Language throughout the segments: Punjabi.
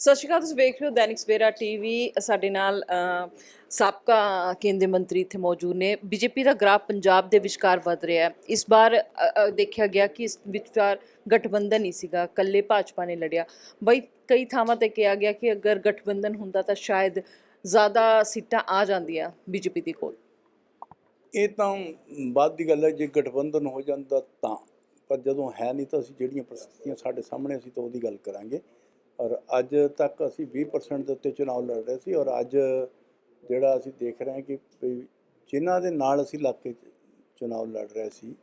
ਸਤਿ ਸ਼੍ਰੀ ਅਕਾਲ, ਤੁਸੀਂ ਵੇਖ ਰਹੇ ਹੋ ਦੈਨਿਕ ਸਵੇਰਾ ਟੀਵੀ। ਸਾਡੇ ਨਾਲ ਸਾਬਕਾ ਕੇਂਦਰੀ ਮੰਤਰੀ ਇੱਥੇ ਮੌਜੂਦ ਨੇ। ਬੀਜੇਪੀ ਦਾ ਗ੍ਰਾਫ ਪੰਜਾਬ ਦੇ ਵਿਚਕਾਰ ਵਧ ਰਿਹਾ ਹੈ। ਇਸ ਵਾਰ ਦੇਖਿਆ ਗਿਆ ਕਿ ਇਸ ਵਿਚਕਾਰ ਗਠਬੰਧਨ ਹੀ ਸੀਗਾ। ਕੱਲੇ ਭਾਜਪਾ ਨੇ ਲੜਿਆ। ਬਈ, ਕਈ ਥਾਵਾਂ ਤੇ ਕਿਹਾ ਗਿਆ ਕਿ ਅਗਰ ਗਠਬੰਧਨ ਹੁੰਦਾ ਤਾਂ ਸ਼ਾਇਦ ਜ਼ਿਆਦਾ ਸੀਟਾਂ ਆ ਜਾਂਦੀਆਂ ਬੀਜੇਪੀ ਦੇ ਕੋਲ। ਇਹ ਤਾਂ ਬਾਅਦ ਦੀ ਗੱਲ ਹੈ, ਜੇ ਗਠਬੰਧਨ ਹੋ ਜਾਂਦਾ ਤਾਂ। ਪਰ ਜਦੋਂ ਹੈ ਨਹੀਂ ਤਾਂ ਅਸੀਂ ਜਿਹੜੀਆਂ ਪ੍ਰਸਥਿਤੀਆਂ ਸਾਡੇ ਸਾਹਮਣੇ ਅਸੀਂ ਤਾਂ ਉਹਦੀ ਗੱਲ ਕਰਾਂਗੇ। ਔਰ ਅੱਜ ਤੱਕ ਅਸੀਂ 20% ਦੇ ਉੱਤੇ ਚੁਣਾਵ ਲੜ ਰਹੇ ਸੀ ਔਰ ਅੱਜ ਜਿਹੜਾ ਅਸੀਂ ਦੇਖ ਰਹੇ ਹਾਂ ਕਿ ਵੀ ਜਿਨ੍ਹਾਂ ਦੇ ਨਾਲ ਅਸੀਂ ਇਲਾਕੇ 'ਚ ਚੁਣਾਵ ਲੜ ਰਹੇ ਸੀ,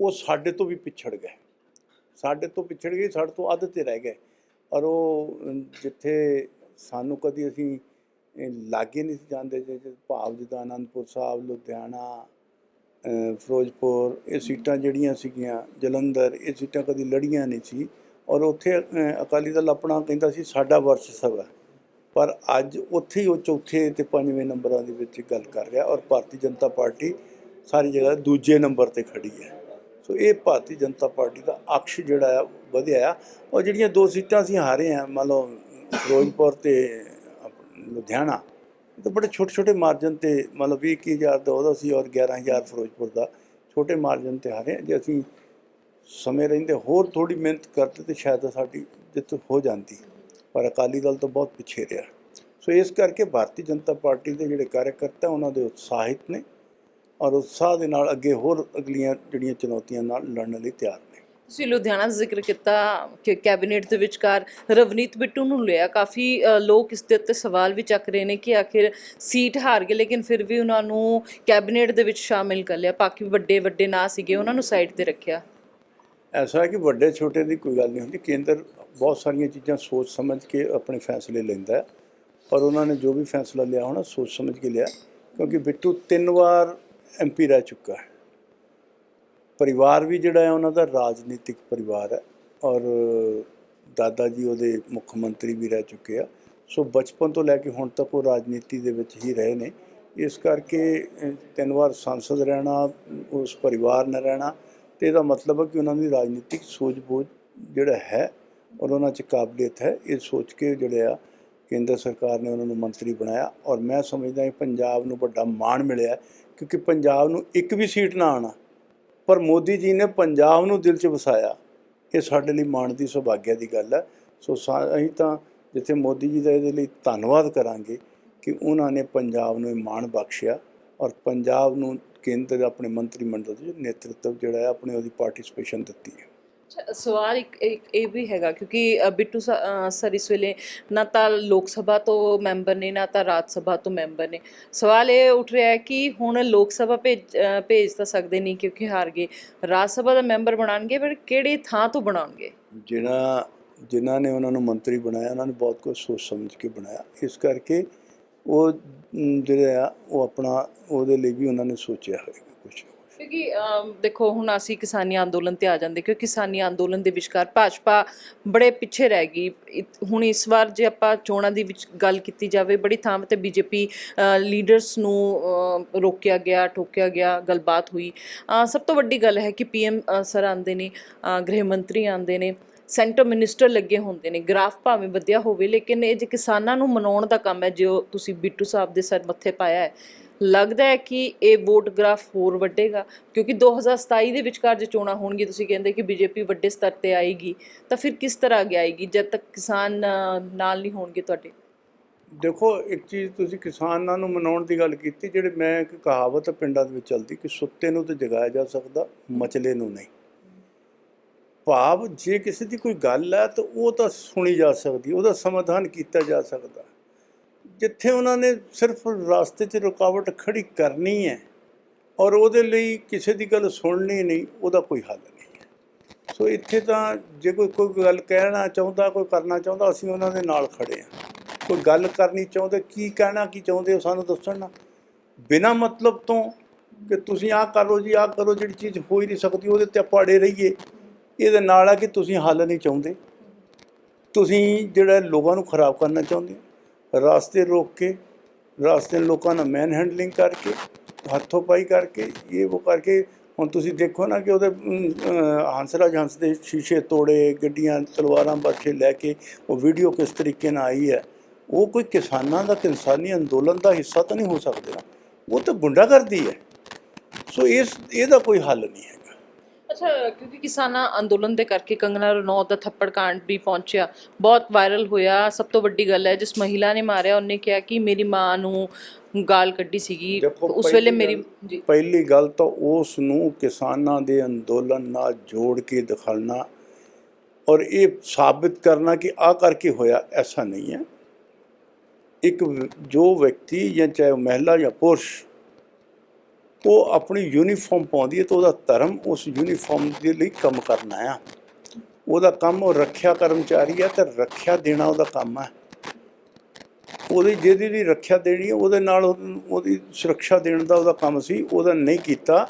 ਉਹ ਸਾਡੇ ਤੋਂ ਵੀ ਪਿਛੜ ਗਏ। ਸਾਡੇ ਤੋਂ ਪਿਛੜ ਗਏ, ਸਾਡੇ ਤੋਂ ਅੱਧ ਤੇ ਰਹਿ ਗਏ। ਔਰ ਉਹ ਜਿੱਥੇ ਸਾਨੂੰ ਕਦੀ ਅਸੀਂ ਲਾਗੇ ਨਹੀਂ ਸੀ ਜਾਂਦੇ ਜੇ ਭਾਵ ਜਿੱਦਾਂ ਅਨੰਦਪੁਰ ਸਾਹਿਬ, ਲੁਧਿਆਣਾ ਫਿਰੋਜ਼ਪੁਰ, ਇਹ ਸੀਟਾਂ ਜਿਹੜੀਆਂ ਸੀਗੀਆਂ, ਜਲੰਧਰ, ਇਹ ਸੀਟਾਂ ਕਦੀ ਲੜੀਆਂ ਨਹੀਂ ਸੀ। ਔਰ ਉੱਥੇ ਅਕਾਲੀ ਦਲ ਆਪਣਾ ਕਹਿੰਦਾ ਸੀ, ਸਾਡਾ ਵਰਸ਼ ਸਭਾ ਪਰ ਅੱਜ ਉੱਥੇ ਹੀ ਉਹ ਚੌਥੇ ਤੇ ਪੰਜਵੇਂ ਨੰਬਰਾਂ ਦੇ ਵਿੱਚ ਗੱਲ ਕਰ ਰਿਹਾ ਔਰ ਭਾਰਤੀ ਜਨਤਾ ਪਾਰਟੀ ਸਾਰੀ ਜਗ੍ਹਾ ਦੂਜੇ ਨੰਬਰ ਤੇ ਖੜੀ ਹੈ। ਸੋ ਇਹ ਭਾਰਤੀ ਜਨਤਾ ਪਾਰਟੀ ਦਾ ਅਕਸ਼ ਜਿਹੜਾ ਆ, ਵਧਿਆ ਆ। ਔਰ ਜਿਹੜੀਆਂ ਦੋ ਸੀਟਾਂ ਅਸੀਂ ਹਾਰੇ ਆ, ਮੰਨ ਲਓ ਫਿਰੋਜ਼ਪੁਰ ਤੇ ਲੁਧਿਆਣਾ, ਇਹ ਬੜੇ ਛੋਟੇ ਛੋਟੇ ਮਾਰਜਨ ਤੇ, ਮਤਲਬ 21000 ਦਾ ਉਹਦਾ ਸੀ ਔਰ 11000 ਫਿਰੋਜ਼ਪੁਰ ਦਾ। ਛੋਟੇ ਮਾਰਜਨ ਤੇ ਹਾਰੇ ਹਾਂ। ਜੇ ਅਸੀਂ ਸਮੇਂ ਰਹਿੰਦੇ ਹੋਰ ਥੋੜੀ ਮਿਹਨਤ ਕਰਦੇ ਤੇ ਸ਼ਾਇਦ ਸਾਡੀ ਜਿੱਤ ਹੋ ਜਾਂਦੀ। ਪਰ ਅਕਾਲੀ ਦਲ ਤੋਂ ਬਹੁਤ ਪਿੱਛੇ ਰਿਹਾ। ਸੋ ਇਸ ਕਰਕੇ ਭਾਰਤੀ ਜਨਤਾ ਪਾਰਟੀ ਦੇ ਜਿਹੜੇ ਕਾਰਜਕਰਤਾ ਉਹਨਾਂ ਦੇ ਉਤਸ਼ਾਹਿਤ ਨੇ ਔਰ ਉਤਸ਼ਾਹ ਦੇ ਨਾਲ ਅੱਗੇ ਹੋਰ ਅਗਲੀਆਂ ਜਿਹੜੀਆਂ ਚੁਣੌਤੀਆਂ ਨਾਲ ਲੜਨ ਲਈ ਤਿਆਰ ਨੇ। ਤੁਸੀਂ ਲੁਧਿਆਣਾ ਦਾ ਜ਼ਿਕਰ ਕੀਤਾ, ਕਿ ਕੈਬਨਿਟ ਦੇ ਵਿਚਕਾਰ ਰਵਨੀਤ ਬਿੱਟੂ ਨੂੰ ਲਿਆ। ਕਾਫੀ ਲੋਕ ਇਸ ਦੇ ਉੱਤੇ ਸਵਾਲ ਵੀ ਚੱਕ ਰਹੇ ਨੇ ਕਿ ਆਖਿਰ ਸੀਟ ਹਾਰ ਗਏ, ਲੇਕਿਨ ਫਿਰ ਵੀ ਉਹਨਾਂ ਨੂੰ ਕੈਬਨਿਟ ਦੇ ਵਿੱਚ ਸ਼ਾਮਿਲ ਕਰ ਲਿਆ। ਬਾਕੀ ਵੱਡੇ ਵੱਡੇ ਨਾਂ ਸੀਗੇ, ਉਹਨਾਂ ਨੂੰ ਸਾਈਡ ਤੇ ਰੱਖਿਆ। ਐਸਾ ਹੈ ਕਿ ਵੱਡੇ ਛੋਟੇ ਦੀ ਕੋਈ ਗੱਲ ਨਹੀਂ ਹੁੰਦੀ, ਕੇਂਦਰ ਬਹੁਤ ਸਾਰੀਆਂ ਚੀਜ਼ਾਂ ਸੋਚ ਸਮਝ ਕੇ ਆਪਣੇ ਫੈਸਲੇ ਲੈਂਦਾ ਪਰ ਉਹਨਾਂ ਨੇ ਜੋ ਵੀ ਫੈਸਲਾ ਲਿਆ ਹੋਣਾ ਸੋਚ ਸਮਝ ਕੇ ਲਿਆ, ਕਿਉਂਕਿ ਬਿੱਟੂ ਤਿੰਨ ਵਾਰ ਐਮਪੀ ਰਹਿ ਚੁੱਕਾ ਹੈ। ਪਰਿਵਾਰ ਵੀ ਜਿਹੜਾ ਹੈ ਉਹਨਾਂ ਦਾ ਰਾਜਨੀਤਿਕ ਪਰਿਵਾਰ ਹੈ ਔਰ ਦਾਦਾ ਜੀ ਉਹਦੇ ਮੁੱਖ ਮੰਤਰੀ ਵੀ ਰਹਿ ਚੁੱਕੇ ਆ, ਸੋ ਬਚਪਨ ਤੋਂ ਲੈ ਕੇ ਹੁਣ ਤੱਕ ਉਹ ਰਾਜਨੀਤੀ ਦੇ ਵਿੱਚ ਹੀ ਰਹੇ ਨੇ। ਇਸ ਕਰਕੇ ਤਿੰਨ ਵਾਰ ਸੰਸਦ ਰਹਿਣਾ, ਉਸ ਪਰਿਵਾਰ ਨਾਲ ਰਹਿਣਾ ਤੇ ਇਹਦਾ ਮਤਲਬ ਹੈ ਕਿ ਉਹਨਾਂ ਦੀ ਰਾਜਨੀਤਿਕ ਸੋਝ ਬੋਝ ਜਿਹੜਾ ਹੈ ਔਰ ਉਹਨਾਂ 'ਚ ਕਾਬਲੀਅਤ ਹੈ, ਇਹ ਸੋਚ ਕੇ ਜਿਹੜੇ ਆ ਕੇਂਦਰ ਸਰਕਾਰ ਨੇ ਉਹਨਾਂ ਨੂੰ ਮੰਤਰੀ ਬਣਾਇਆ ਔਰ ਮੈਂ ਸਮਝਦਾ ਕਿ ਪੰਜਾਬ ਨੂੰ ਵੱਡਾ ਮਾਣ ਮਿਲਿਆ ਕਿਉਂਕਿ ਪੰਜਾਬ ਨੂੰ ਇੱਕ ਵੀ ਸੀਟ ਨਾ ਆਣਾ ਪਰ ਮੋਦੀ ਜੀ ਨੇ ਪੰਜਾਬ ਨੂੰ ਦਿਲ 'ਚ ਵਸਾਇਆ। ਇਹ ਸਾਡੇ ਲਈ ਮਾਣ ਦੀ ਸੁਭਾਗਿਆ ਦੀ ਗੱਲ ਹੈ। ਸੋ ਸਾ- ਅਸੀਂ ਤਾਂ ਜਿੱਥੇ ਮੋਦੀ ਜੀ ਦਾ ਇਹਦੇ ਲਈ ਧੰਨਵਾਦ ਕਰਾਂਗੇ ਕਿ ਉਹਨਾਂ ਨੇ ਪੰਜਾਬ ਨੂੰ ਇਹ ਮਾਣ ਬਖਸ਼ਿਆ ਔਰ ਪੰਜਾਬ ਨੂੰ ਕੇਂਦਰ ਆਪਣੇ ਮੰਤਰੀ ਮੰਡਲ ਦੇ ਨੇਤਰਤਵ ਜਿਹੜਾ ਹੈ ਆਪਣੇ ਉਹਦੀ ਪਾਰਟਿਸਿਪੇਸ਼ਨ ਦਿੱਤੀ ਹੈ। ਸਵਾਲ ਇੱਕ ਇੱਕ ਇਹ ਵੀ ਹੈਗਾ ਕਿਉਂਕਿ ਬਿੱਟੂ ਸਰ ਇਸ ਵੇਲੇ ਨਾ ਤਾਂ ਲੋਕ ਸਭਾ ਤੋਂ ਮੈਂਬਰ ਨੇ ਨਾ ਤਾਂ ਰਾਜ ਸਭਾ ਤੋਂ ਮੈਂਬਰ ਨੇ। ਸਵਾਲ ਇਹ ਉੱਠ ਰਿਹਾ ਹੈ ਕਿ ਹੁਣ ਲੋਕ ਸਭਾ ਭੇਜ ਭੇਜ ਤਾਂ ਸਕਦੇ ਨਹੀਂ ਕਿਉਂਕਿ ਹਾਰ ਗਏ ਰਾਜ ਸਭਾ ਦਾ ਮੈਂਬਰ ਬਣਾਉਣਗੇ ਪਰ ਕਿਹੜੀ ਥਾਂ ਤੋਂ ਬਣਾਉਣਗੇ? ਜਿਹੜਾ ਜਿਨ੍ਹਾਂ ਨੇ ਉਹਨਾਂ ਨੂੰ ਮੰਤਰੀ ਬਣਾਇਆ ਉਹਨਾਂ ਨੇ ਬਹੁਤ ਕੁਝ ਸੋਚ ਸਮਝ ਕੇ ਬਣਾਇਆ। ਇਸ ਕਰਕੇ ਉਹ ਜਿਹੜਾ ਆ, ਉਹ ਆਪਣਾ, ਉਹਦੇ ਲਈ ਵੀ ਉਹਨਾਂ ਨੇ ਸੋਚਿਆ ਹੋਵੇਗਾ ਕੁਝ ਕਿਉਂਕਿ ਦੇਖੋ, ਹੁਣ ਅਸੀਂ ਕਿਸਾਨੀ ਅੰਦੋਲਨ ਤੇ ਆ ਜਾਂਦੇ, ਕਿਉਂਕਿ ਕਿਸਾਨੀ ਅੰਦੋਲਨ ਦੇ ਵਿਚਕਾਰ ਭਾਜਪਾ ਬੜੇ ਪਿੱਛੇ ਰਹਿ ਗਈ। ਹੁਣ ਇਸ ਵਾਰ ਜੇ ਆਪਾਂ ਚੋਣਾਂ ਦੀ ਵਿੱਚ ਗੱਲ ਕੀਤੀ ਜਾਵੇ, ਬੜੀ ਥਾਂ ਤੇ ਬੀਜੇਪੀ ਲੀਡਰਸ ਨੂੰ ਰੋਕਿਆ ਗਿਆ, ਠੋਕਿਆ ਗਿਆ, ਗੱਲਬਾਤ ਹੋਈ। ਸਭ ਤੋਂ ਵੱਡੀ ਗੱਲ ਹੈ ਕਿ ਪੀਐਮ ਸਰ ਆਂਦੇ ਨੇ ਗ੍ਰਹਿ ਮੰਤਰੀ ਆਂਦੇ ਨੇ। ਸੈਂਟਰ ਮਿਨਿਸਟਰ ਲੱਗੇ ਹੁੰਦੇ ਨੇ, ਗ੍ਰਾਫ ਭਾਵੇਂ ਵਧੀਆ ਹੋਵੇ, ਲੇਕਿਨ ਇਹ ਜੇ ਕਿਸਾਨਾਂ ਨੂੰ ਮਨਾਉਣ ਦਾ ਕੰਮ ਹੈ, ਜੋ ਤੁਸੀਂ ਬਿੱਟੂ ਸਾਹਿਬ ਦੇ ਸਰ ਮੱਥੇ ਪਾਇਆ ਹੈ, ਲੱਗਦਾ ਹੈ ਕਿ ਇਹ ਵੋਟ ਗ੍ਰਾਫ ਹੋਰ ਵੱਡੇਗਾ? ਕਿਉਂਕਿ 2027 ਦੇ ਵਿਚਕਾਰ ਜੇ ਚੋਣਾਂ ਹੋਣਗੀਆਂ, ਤੁਸੀਂ ਕਹਿੰਦੇ ਕਿ ਬੀਜੇਪੀ ਵੱਡੇ ਸਤਰ ਤੇ ਆਏਗੀ, ਤਾਂ ਫਿਰ ਕਿਸ ਤਰ੍ਹਾਂ ਅੱਗੇ ਆਏਗੀ, ਜਦ ਤੱਕ ਕਿਸਾਨ ਨਾਲ ਨਹੀਂ ਹੋਣਗੇ ਤੁਹਾਡੇ? ਦੇਖੋ, ਇੱਕ ਚੀਜ਼ ਤੁਸੀਂ ਕਿਸਾਨਾਂ ਨੂੰ ਮਨਾਉਣ ਦੀ ਗੱਲ ਕੀਤੀ, ਜਿਹੜੇ ਮੈਂ ਇੱਕ ਕਹਾਵਤ ਪਿੰਡਾਂ ਦੇ ਵਿੱਚ ਚੱਲਦੀ ਕਿ ਸੁੱਤੇ ਨੂੰ ਤਾਂ ਜਗਾਇਆ ਜਾ ਸਕਦਾ, ਮਚਲੇ ਨੂੰ ਨਹੀਂ। ਭਾਵ ਜੇ ਕਿਸੇ ਦੀ ਕੋਈ ਗੱਲ ਹੈ ਤਾਂ ਉਹ ਤਾਂ ਸੁਣੀ ਜਾ ਸਕਦੀ, ਉਹਦਾ ਸਮਾਧਾਨ ਕੀਤਾ ਜਾ ਸਕਦਾ। ਜਿੱਥੇ ਉਹਨਾਂ ਨੇ ਸਿਰਫ ਰਸਤੇ 'ਚ ਰੁਕਾਵਟ ਖੜੀ ਕਰਨੀ ਹੈ ਔਰ ਉਹਦੇ ਲਈ ਕਿਸੇ ਦੀ ਗੱਲ ਸੁਣਨੀ ਨਹੀਂ, ਉਹਦਾ ਕੋਈ ਹੱਲ ਨਹੀਂ ਹੈ। ਸੋ ਇੱਥੇ ਤਾਂ ਜੇ ਕੋਈ ਕੋਈ ਗੱਲ ਕਹਿਣਾ ਚਾਹੁੰਦਾ, ਕੋਈ ਕਰਨਾ ਚਾਹੁੰਦਾ, ਅਸੀਂ ਉਹਨਾਂ ਦੇ ਨਾਲ ਖੜੇ ਹਾਂ। ਕੋਈ ਗੱਲ ਕਰਨੀ ਚਾਹੁੰਦੇ, ਕੀ ਕਹਿਣਾ, ਕੀ ਚਾਹੁੰਦੇ ਉਹ ਸਾਨੂੰ ਦੱਸਣ ਨਾ। ਬਿਨਾ ਮਤਲਬ ਤੋਂ ਕਿ ਤੁਸੀਂ ਆਹ ਕਰੋ ਜੀ, ਆਹ ਕਰੋ ਜਿਹੜੀ ਚੀਜ਼ ਹੋ ਹੀ ਨਹੀਂ ਸਕਦੀ, ਉਹਦੇ ਤੇ ਆਪਾਂ ਅੜੇ ਰਹੀਏ। ਇਹਦੇ ਨਾਲ ਆ ਕਿ ਤੁਸੀਂ ਹੱਲ ਨਹੀਂ ਚਾਹੁੰਦੇ। ਤੁਸੀਂ ਜਿਹੜਾ ਲੋਕਾਂ ਨੂੰ ਖਰਾਬ ਕਰਨਾ ਚਾਹੁੰਦੇ ਹੋ। ਰਾਸਤੇ ਰੋਕ ਕੇ ਰਾਸਤੇ ਲੋਕਾਂ ਨਾਲ ਮੈਨ ਹੈਂਡਲਿੰਗ ਕਰਕੇ ਹੱਥੋਂ ਪਾਈ ਕਰਕੇ ਇਹ ਉਹ ਕਰਕੇ ਹੁਣ ਤੁਸੀਂ ਦੇਖੋ ਨਾ ਕਿ ਉਹਦੇ ਅਮ, ਅਹ, ਹੰਸਰਾਜ ਹੰਸ ਦੇ ਸ਼ੀਸ਼ੇ ਤੋੜੇ ਗੱਡੀਆਂ ਤਲਵਾਰਾਂ ਬਰਛੇ ਲੈ ਕੇ ਉਹ ਵੀਡੀਓ ਕਿਸ ਤਰੀਕੇ ਨਾਲ ਆਈ ਹੈ। ਉਹ ਕੋਈ ਕਿਸਾਨਾਂ ਦਾ ਕਿਸਾਨੀ ਅੰਦੋਲਨ ਦਾ ਹਿੱਸਾ ਤਾਂ ਨਹੀਂ ਹੋ ਸਕਦੇ। ਉਹ ਤਾਂ ਗੁੰਡਾਗਰਦੀ ਹੈ। ਸੋ ਇਸ ਇਹਦਾ ਕੋਈ ਹੱਲ ਨਹੀਂ ਹੈ। ਅੱਛਾ ਕਿਉਂਕਿ ਕਿਸਾਨਾਂ ਅੰਦੋਲਨ ਦੇ ਕਰਕੇ ਕੰਗਨਾ ਰਣੌਤ ਦਾ ਥੱਪੜ ਕਾਂਡ ਵੀ ਪਹੁੰਚਿਆ। ਬਹੁਤ ਵਾਇਰਲ ਹੋਇਆ। ਸਭ ਤੋਂ ਵੱਡੀ ਗੱਲ ਹੈ ਜਿਸ ਮਹਿਲਾ ਨੇ ਮਾਰਿਆ ਉਹਨੇ ਕਿਹਾ ਕਿ ਮੇਰੀ ਮਾਂ ਨੂੰ ਗਾਲ ਕੱਢੀ ਸੀਗੀ। ਦੇਖੋ, ਉਸ ਵੇਲੇ ਪਹਿਲੀ ਮੇਰੀ ਜੀ। ਪਹਿਲੀ ਗੱਲ ਤਾਂ ਉਸ ਨੂੰ ਕਿਸਾਨਾਂ ਦੇ ਅੰਦੋਲਨ ਨਾਲ ਜੋੜ ਕੇ ਦਿਖਾਣਾ ਔਰ ਇਹ ਸਾਬਿਤ ਕਰਨਾ ਕਿ ਆ ਕਰਕੇ ਹੋਇਆ ਐਸਾ ਨਹੀਂ ਹੈ। ਇੱਕ ਵ- ਜੋ ਵਿਅਕਤੀ ਜਾਂ ਚਾਹੇ ਉਹ ਮਹਿਲਾ ਜਾਂ ਪੁਰਸ਼ ਉਹ ਆਪਣੀ ਯੂਨੀਫਾਰਮ ਪਾਉਂਦੀ ਹੈ ਤਾਂ ਉਹਦਾ ਧਰਮ ਉਸ ਯੂਨੀਫਾਰਮ ਦੇ ਲਈ ਕੰਮ ਕਰਨਾ ਆ। ਉਹਦਾ ਕੰਮ ਉਹ ਰੱਖਿਆ ਕਰਮਚਾਰੀ ਆ ਤੇ ਰੱਖਿਆ ਦੇਣਾ ਉਹਦਾ ਕੰਮ ਹੈ ਉਹਦੀ ਜਿਹਦੀ ਦੀ ਰੱਖਿਆ ਦੇਣੀ ਉਹਦੇ ਨਾਲ ਉਹਦੀ ਸੁਰੱਖਿਆ ਦੇਣ ਦਾ ਉਹਦਾ ਕੰਮ ਸੀ, ਉਹਦਾ ਨਹੀਂ ਕੀਤਾ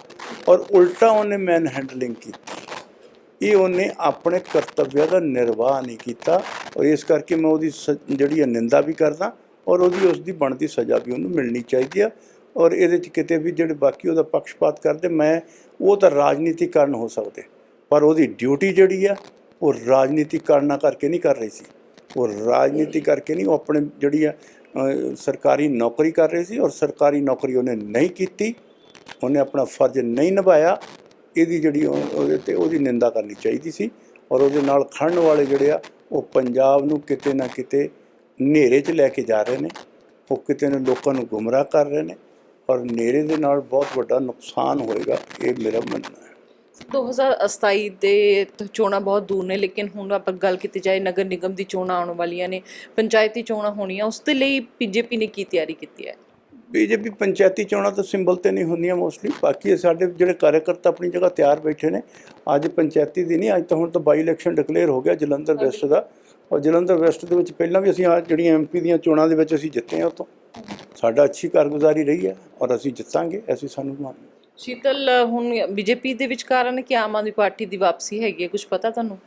ਔਰ ਉਲਟਾ ਉਹਨੇ ਮੈਨ ਹੈਂਡਲਿੰਗ ਕੀਤੀ। ਇਹ ਉਹਨੇ ਆਪਣੇ ਕਰਤੱਵਿਆਂ ਦਾ ਨਿਰਵਾਹ ਨਹੀਂ ਕੀਤਾ ਔਰ ਇਸ ਕਰਕੇ ਮੈਂ ਉਹਦੀ ਸ- ਜਿਹੜੀ ਹੈ ਨਿੰਦਾ ਵੀ ਕਰਦਾ ਔਰ ਉਹਦੀ ਉਸ ਦੀ ਬਣਦੀ ਸਜ਼ਾ ਵੀ ਉਹਨੂੰ ਮਿਲਣੀ ਚਾਹੀਦੀ ਆ। ਔਰ ਇਹਦੇ 'ਚ ਕਿਤੇ ਵੀ ਜਿਹੜੇ ਬਾਕੀ ਉਹਦਾ ਪੱਖਪਾਤ ਕਰਦੇ, ਮੈਂ ਉਹ ਤਾਂ ਰਾਜਨੀਤੀਕਰਨ ਹੋ ਸਕਦੇ, ਪਰ ਉਹਦੀ ਡਿਊਟੀ ਜਿਹੜੀ ਆ, ਉਹ ਰਾਜਨੀਤੀਕਰਨਾਂ ਕਰਕੇ ਨਹੀਂ ਕਰ ਰਹੀ ਸੀ। ਉਹ ਰਾਜਨੀਤੀ ਕਰਕੇ ਨਹੀਂ, ਉਹ ਆਪਣੇ ਜਿਹੜੀ ਆ ਸਰਕਾਰੀ ਨੌਕਰੀ ਕਰ ਰਹੀ ਸੀ ਔਰ ਸਰਕਾਰੀ ਨੌਕਰੀ ਉਹਨੇ ਨਹੀਂ ਕੀਤੀ, ਉਹਨੇ ਆਪਣਾ ਫਰਜ਼ ਨਹੀਂ ਨਿਭਾਇਆ, ਇਹਦੀ ਜਿਹੜੀ ਉਹ- ਉਹਦੇ ਤੇ ਉਹਦੀ ਨਿੰਦਾ ਕਰਨੀ ਚਾਹੀਦੀ ਸੀ ਔਰ ਉਹਦੇ ਨਾਲ ਖੜਨ ਵਾਲੇ ਜਿਹੜੇ ਆ, ਉਹ ਪੰਜਾਬ ਨੂੰ ਕਿਤੇ ਨਾ ਕਿਤੇ ਹਨੇਰੇ 'ਚ ਲੈ ਕੇ ਜਾ ਰਹੇ ਨੇ, ਉਹ ਕਿਤੇ ਨਾ ਲੋਕਾਂ ਨੂੰ ਗੁੰਮਰਾਹ ਕਰ ਰਹੇ ਨੇ ਔਰ ਹਨੇਰੇ ਦੇ ਨਾਲ ਬਹੁਤ ਵੱਡਾ ਨੁਕਸਾਨ ਹੋਏਗਾ ਇਹ ਮੇਰਾ ਮੰਨਣਾ ਹੈ। 2027 ਦੇ ਚੋਣਾਂ ਬਹੁਤ ਦੂਰ ਨੇ ਲੇਕਿਨ ਹੁਣ ਆਪਾਂ ਗੱਲ ਕੀਤੀ ਜਾਏ ਨਗਰ ਨਿਗਮ ਦੀ ਚੋਣਾਂ ਆਉਣ ਵਾਲੀਆਂ ਨੇ ਪੰਚਾਇਤੀ ਚੋਣਾਂ ਹੋਣੀਆਂ ਉਸ ਦੇ ਲਈ ਬੀਜੇਪੀ ਨੇ ਕੀ ਤਿਆਰੀ ਕੀਤੀ ਹੈ? ਬੀਜੇਪੀ ਪੰਚਾਇਤੀ ਚੋਣਾਂ ਤਾਂ ਸਿੰਬਲ ਤੇ ਨਹੀਂ ਹੁੰਦੀਆਂ ਮੋਸਟਲੀ ਬਾਕੀ ਸਾਡੇ ਜਿਹੜੇ ਕਾਰਜਕਰਤਾ ਆਪਣੀ ਜਗ੍ਹਾ ਤਿਆਰ ਬੈਠੇ ਨੇ ਅੱਜ ਪੰਚਾਇਤੀ ਦੀ ਨਹੀਂ ਅੱਜ ਤਾਂ ਹੁਣ ਤਾਂ ਬਾਈ ਇਲੈਕਸ਼ਨ ਡਿਕਲੇਅਰ ਹੋ ਗਿਆ ਜਲੰਧਰ ਵੈਸਟ ਦਾ ਔਰ ਜਲੰਧਰ ਵੈਸਟ ਦੇ ਵਿੱਚ ਪਹਿਲਾਂ ਵੀ ਅਸੀਂ ਆ ਜਿਹੜੀਆਂ ਐਮਪੀ ਦੀਆਂ ਚੋਣਾਂ ਦੇ ਵਿੱਚ ਅਸੀਂ ਜਿੱਤੇ ਹਾਂ ਉਤੋਂ ਸਾਡਾ ਅੱਛੀ ਕਾਰਗੁਜ਼ਾਰੀ ਰਹੀ ਹੈ ਔਰ ਅਸੀਂ ਜਿੱਤਾਂਗੇ ਅਸੀਂ ਸਾਨੂੰ ਮੰਨ ਸ਼ੀਤਲ ਹੁਣ ਬੀਜੇਪੀ ਦੇ ਵਿੱਚ ਕਾਰਨ ਕਿ ਆਮ ਆਦਮੀ ਪਾਰਟੀ ਦੀ ਵਾਪਸੀ ਹੈਗੀ ਹੈ ਕੁਝ ਪਤਾ ਤੁਹਾਨੂੰ?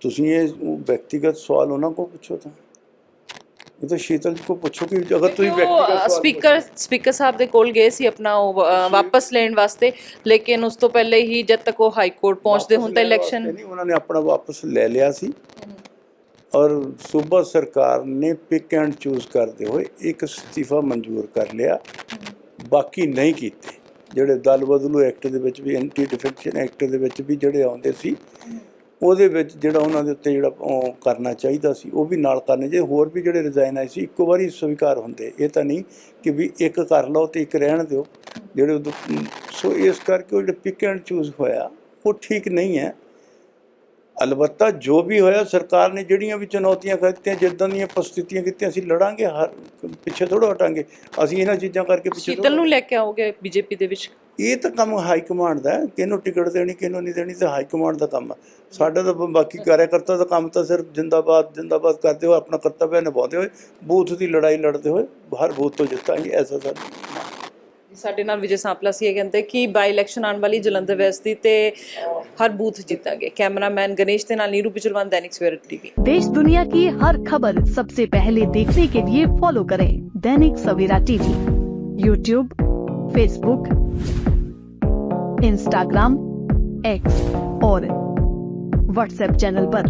ਤੁਸੀਂ ਇਹ ਵਿਅਕਤੀਗਤ ਸਵਾਲ ਉਹਨਾਂ ਕੋਲ ਪੁੱਛੋ ਤਾਂ। ਇਹ ਤਾਂ ਸ਼ੀਤਲ ਜੀ ਕੋ ਪੁੱਛੋ ਕਿ ਅਗਰ ਤੁਸੀਂ ਵਿਅਕਤੀਗਤ ਸਪੀਕਰ ਸਪੀਕਰ ਸਾਹਿਬ ਦੇ ਕੋਲ ਗਏ ਸੀ ਆਪਣਾ ਉਹ ਵਾਪਸ ਲੈਣ ਵਾਸਤੇ ਲੇਕਿਨ ਉਸ ਤੋਂ ਪਹਿਲੇ ਹੀ ਜਦ ਤੱਕ ਉਹ ਹਾਈ ਕੋਰਟ ਪਹੁੰਚਦੇ ਹੁਣ ਤਾਂ ਇਲੈਕਸ਼ਨ ਨਹੀਂ ਉਹਨਾਂ ਨੇ ਆਪਣਾ ਵਾਪਸ ਲੈ ਲਿਆ ਸੀ। ਔਰ ਸੂਬਾ ਸਰਕਾਰ ਨੇ ਪਿਕ ਐਂਡ ਚੂਜ਼ ਕਰਦੇ ਹੋਏ ਇੱਕ ਅਸਤੀਫਾ ਮਨਜ਼ੂਰ ਕਰ ਲਿਆ। ਬਾਕੀ ਨਹੀਂ ਕੀਤੇ। ਜਿਹੜੇ ਦਲ ਬਦਲੂ ਐਕਟ ਦੇ ਵਿੱਚ ਵੀ, ਐਂਟੀ ਡਿਫੈਕਸ਼ਨ ਐਕਟ ਦੇ ਵਿੱਚ ਵੀ ਜਿਹੜੇ ਆਉਂਦੇ ਸੀ, ਉਹਦੇ ਵਿੱਚ ਜਿਹੜਾ ਉਹਨਾਂ ਦੇ ਉੱਤੇ ਜਿਹੜਾ ਉਹ ਕਰਨਾ ਚਾਹੀਦਾ ਸੀ, ਉਹ ਵੀ ਨਾਲ ਕਰਨੇ ਜੇ ਹੋਰ ਵੀ ਜਿਹੜੇ ਰਿਜ਼ਾਈਨ ਆਏ ਸੀ, ਇੱਕੋ ਵਾਰੀ ਸਵੀਕਾਰ ਹੁੰਦੇ। ਇਹ ਤਾਂ ਨਹੀਂ ਕਿ ਵੀ ਇੱਕ ਕਰ ਲਓ ਤੇ ਇੱਕ ਰਹਿਣ ਦਿਓ। ਜਿਹੜੇ ਉਦੋਂ ਸੋ ਇਸ ਕਰਕੇ ਉਹ ਜਿਹੜਾ ਪਿਕ ਐਂਡ ਚੂਜ਼ ਹੋਇਆ, ਉਹ ਠੀਕ ਨਹੀਂ ਹੈ। ਅਲਬੱਤਾ ਜੋ ਵੀ ਹੋਇਆ ਸਰਕਾਰ ਨੇ ਜਿਹੜੀਆਂ ਵੀ ਚੁਣੌਤੀਆਂ ਕੀਤੀਆਂ ਜਿੱਦਾਂ ਦੀਆਂ ਪ੍ਰਸਥਿਤੀਆਂ ਕੀਤੀਆਂ ਅਸੀਂ ਲੜਾਂਗੇ ਹਰ ਪਿੱਛੇ ਥੋੜਾ ਹਟਾਂਗੇ। ਅਸੀਂ ਇਹਨਾਂ ਚੀਜ਼ਾਂ ਕਰਕੇ ਪਿੱਛੇ ਸ਼ੀਤਲ ਨੂੰ ਲੈ ਕੇ ਆਓਗੇ ਬੀਜੇਪੀ ਦੇ ਵਿੱਚ? ਇਹ ਤਾਂ ਕੰਮ ਹਾਈ ਕਮਾਂਡ ਦਾ ਹੈ। ਕਿਹਨੂੰ ਟਿਕਟ ਦੇਣੀ ਕਿਹਨੂੰ ਨਹੀਂ ਦੇਣੀ ਤਾਂ ਹਾਈ ਕਮਾਂਡ ਦਾ ਕੰਮ ਹੈ ਸਾਡਾ ਤਾਂ ਬਾਕੀ ਕਾਰਜਕਰਤਾ ਦਾ ਕੰਮ ਤਾਂ ਸਿਰਫ ਜਿੰਦਾਬਾਦ ਜਿੰਦਾਬਾਦ ਕਰਦੇ ਹੋਏ ਆਪਣਾ ਕਰਤੱਵ ਨਿਭਾਉਂਦੇ ਹੋਏ। ਬੂਥ ਦੀ ਲੜਾਈ ਲੜਦੇ ਹੋਏ ਹਰ ਬੂਥ ਤੋਂ ਜਿੱਤਾਂਗੇ ਐਸਾ ਸਾਡਾ ਸਾਡੇ ਨਾਲ ਵਿਜੇ ਸਾਂਪਲਾ ਸੀ ਇਹ ਕਹਿੰਦੇ ਕਿ ਬਾਈ ਇਲੈਕਸ਼ਨ ਆਉਣ ਵਾਲੀ ਜਲੰਧਰ ਵੈਸਟ ਦੀ ਤੇ ਹਰ ਬੂਥ ਜਿੱਤਾਂਗੇ ਕੈਮਰਾਮੈਨ ਗਣੇਸ਼ ਦੇ ਨਾਲ ਨੀਰੂ ਪਿਚਲਵਾਨ ਦੈਨਿਕ ਸਵੇਰਾ ਟੀਵੀ देश दुनिया की हर खबर सबसे पहले देखने के लिए फॉलो करें Dainik Savera TV YouTube Facebook Instagram X और व्हाट्सएप चैनल पर।